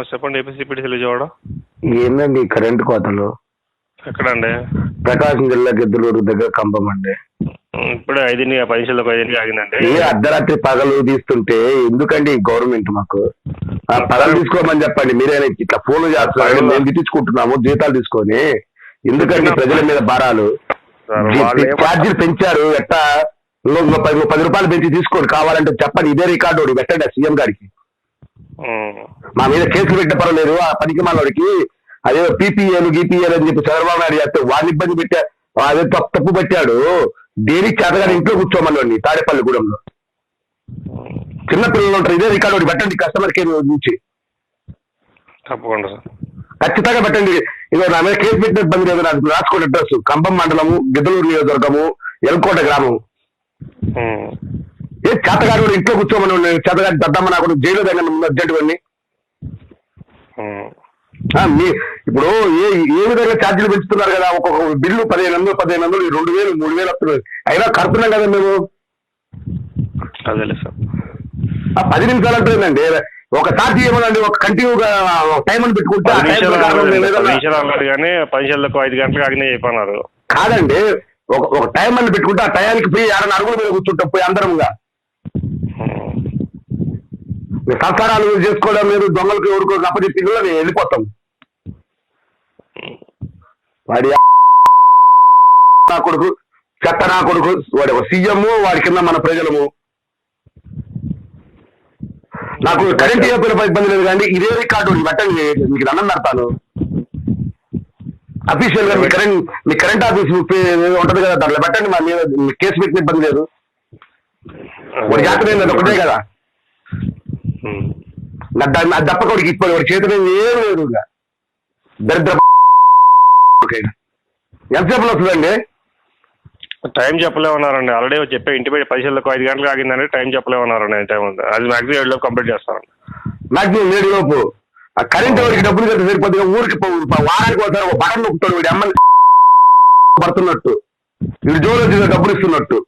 నమస్తే చెప్పండి ఏపీసీపీటీసీ విజయవాడ. ఏందండి కరెంటు కోతలు? ఎక్కడండి? ప్రకాశం జిల్లా గిద్దలూరు దగ్గర కంబం అండి. ఇప్పుడే ఐదింటికి పది నిమిషాలకు ఐదింటికి ఆగిందండి. ఏ అర్ధరాత్రి పగలు తీస్తుంటే ఎందుకండి ఈ గవర్నమెంట్ మాకు? ఆ పగలు తీసుకోమని చెప్పండి మీరేనా ఇట్లా ఫోన్లు చేస్తున్నారు మేము తిట్టించుకుంటున్నాము జీతాలు తీసుకొని. ఎందుకండి ప్రజల మీద భారాలు? ఛార్జీలు పెంచారు ఎట్టా? పది రూపాయలు పెంచి తీసుకోండి కావాలంటే చెప్పండి ఇదే రికార్డు పెట్టండి సీఎం గారికి. మా మీద కేసులు పెట్టే పర్వాలేదు. ఆ పనికి మనోడికి అదే పీపీఏలు గీపీఏలు అని చెప్పి చంద్రబాబు నాయుడు చేస్తే వాడిని ఇబ్బంది పెట్టా అదే తప్పు తప్పు పెట్టాడు. దేనికి చేతగాని ఇంట్లో కూర్చోమని తాడేపల్లి గూడెంలో. ఉమ్, చిన్న పిల్లలు ఉంటారు. ఇదే రికార్డు ఒకటి పెట్టండి. కస్టమర్ కేర్ నుంచి. తప్పకుండా సార్. ఖచ్చితంగా పెట్టండి. ఇదో నా మీద కేసు పెట్టిన ఇబ్బంది లేదు. నాకు రాసుకోండి అడ్రస్. కంబం మండలము గిద్దలూరు నియోజకవర్గము ఎల్కోట గ్రామం. ఏ చేతగాడు కూడా ఇంట్లో కూర్చోమని చేతగాడి దద్దమ్మ నాకు జైలు దగ్గర అర్జెంట్ మీ ఇప్పుడు ఏ ఏ విధంగా ఛార్జీలు పెంచుతున్నారు కదా? ఒక్కొక్క బిల్లు పదిహేను వందలు పదిహేను వందలు రెండు వేలు మూడు వేలు వస్తున్నాయి అయినా కడుతున్నాం కదా మేము? ఆ పది నిమిషాలు అంటుందండి ఒక ఛార్జీ ఏమోనండి ఒక కంటిన్యూగా టైం అని పెట్టుకుంటే నిమిషాలకు ఐదు గంటలకు ఆగినాయి చెప్పన్నారు. కాదండి ఒక ఒక టైం అని పెట్టుకుంటే ఆ టయానికి పోయి ఏడన్నా అడుగుల మీద కూర్చుంటాం పోయి అందరంగా సంసారాలు చేసుకోవడం లేదు దొంగలకు ఎవరికో అప్పచెప్పి నేను వెళ్ళిపోతాం. వాడి నా కొడుకు చెత్త నా కొడుకు వాడి ఒక సీఎం వాడి కింద మన ప్రజలము. నాకు కరెంట్ ఇవ్వకపోయిన ఇబ్బంది లేదు కానీ ఇదే రికార్డు పెట్టండి మీకు దండం పెడతాను. అఫీషియల్గా మీ కరెంట్ మీ కరెంట్ ఆఫీస్ ఉంటది కదా దాంట్లో పెట్టండి మా మీద మీ కేసు పెట్టిన ఇబ్బంది లేదు. వాడి జాతర ఒకటే కదా. దాన్ని అది తప్ప వాడికి ఇప్పుడు వాడి చేతిలో ఏం లేదు దరిద్ర ఓకే. ఎంతసేపులో వస్తుందండి టైం చెప్పలేమన్నారండి. ఆల్రెడీ చెప్పే ఇంటి పై నిమిషాలకు ఐదు గంటలకు ఆగిందండి. టైం చెప్పలేమన్నారండి. టైం ఉంది. అది మ్యాక్సిమం ఏడు లోపు కంప్లీట్ చేస్తారండి మాక్సిమం ఏడు లోపు. ఆ కరెంట్ వాడికి డబ్బులు కడితే సరిపోతుంది ఊరికి వారానికి ఒకసారి ఒక బటన్ నొక్కుతాడు వీడి. అమ్మని పడుతున్నట్టు. వీడు జోలు డబ్బులు ఇస్తున్నట్టు.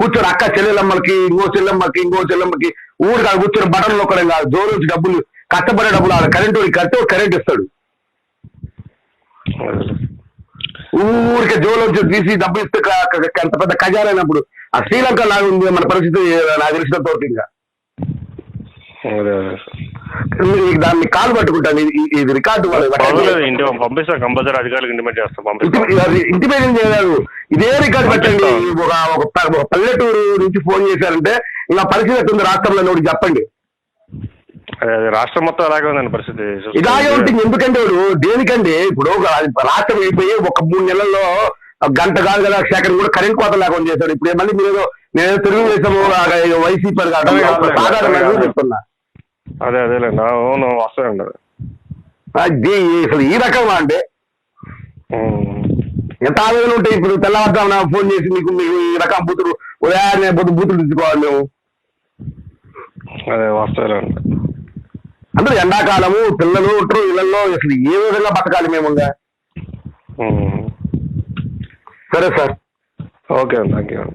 కూర్చొని అక్క చెల్లెలమ్మలకి ఇంకో చెల్లెమ్మకి ఇంకో చెల్లెమ్మకి. ఊరికి ఆడ కూర్చొని బటన్ నొక్కడం కాదు. వచ్చి డబ్బులు కష్టపడే డబ్బులు ఆడ. కరెంట్ కడితే కరెంట్ ఇస్తాడు. ఊరికే జోలోంచి తీసి డబ్బులు ఇస్తే ఎంత పెద్ద ఖజానైనప్పుడు ఆ శ్రీలంక లాగా ఉంది మన పరిస్థితి నాకు తెలిసినంత వరకు ఇంకా. దాన్ని కాలు పట్టుకుంటాను. ఇది రికార్డు వాళ్ళు పర్వాలేదు ఇంటి పంపిస్తాం. కంపల్సరీ అధికారులకు ఇంటిమేట్ చేస్తాం. పంపిస్తాం. ఇంటిమేషన్ చేయలేదు. ఇదే రికార్డు పెట్టండి. ఒక పల్లెటూరు నుంచి ఫోన్ చేశారంటే ఇలా పరిస్థితి ఎట్టుంది రాష్ట్రంలో ఒకటి చెప్పండి. రాష్ట్రం మొత్తం అలాగే ఉందండి పరిస్థితి. ఇలాగే ఉంటుంది. ఎందుకంటే వాడు దేనికండి? ఇప్పుడు ఒక రాష్ట్రం అయిపోయి ఒక మూడు నెలల్లో గంట కాదు కదా సెకండ్ కూడా కరెంట్ కోత లేకుండా చేశాడు. ఇప్పుడు మళ్ళీ మీరు నేను తెలుగుదేశము వైసీపీ. చెప్తున్నా. అదే అదేలేండి. అవును వస్తాయండి. అది అసలు ఈ అంటే ఉమ్. ఎంత ఆవేదన ఉంటాయి ఇప్పుడు తెల్లవారుజామున ఫోన్ చేసి మీకు మీకు ఈ రకం బూతులు ఉదయాన్నే బుద్ధి బూతులు తీసుకోవాలి మేము అదే వస్తాయండి అందరూ ఎండాకాలము పిల్లలు ఉంటారు ఇళ్ళలో అసలు ఏ విధంగా బతకాలి మేము ఇంకా? ఉమ్. సరే సార్ ఓకే అండి థ్యాంక్ యూ అండి